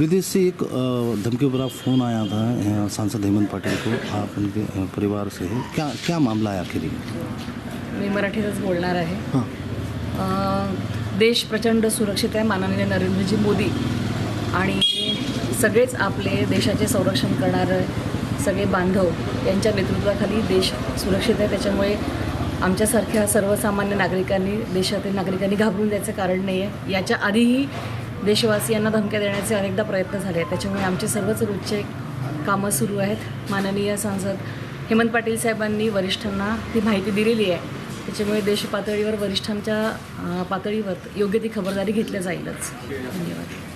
विदेश से एक धमकी भरा फोन आया था सांसद हेमंत पाटिल को। आप उनके परिवार से है। क्या क्या मामला है आखिर मी मराठीतच बोलणार आहे. हां. देश प्रचंड सुरक्षित आहे माननीय नरेंद्रजी मोदी. आणि सगळेच आपले देशाचे संरक्षण करणारे सगळे बांधव यांच्या नेतृत्वाखाली देश सुरक्षित आहे. त्याच्यामुळे आमच्यासारख्या सर्वसामान्य नागरिकांनी देशातील नागरिकांनी घाबरून द्यायचं कारण नाही आहे याच्या आधीही देशवासियांना धमक्या देण्याचे अनेकदा प्रयत्न झाले आहेत. त्याच्यामुळे आमचे सर्वच रोजचे कामं सुरू आहेत. माननीय सांसद हेमंत पाटील साहेबांनी वरिष्ठांना ती माहिती दिलेली आहे. त्याच्यामुळे देश पातळीवर वरिष्ठांच्या पातळीवर योग्य ती खबरदारी घेतल्या जाईलच. धन्यवाद.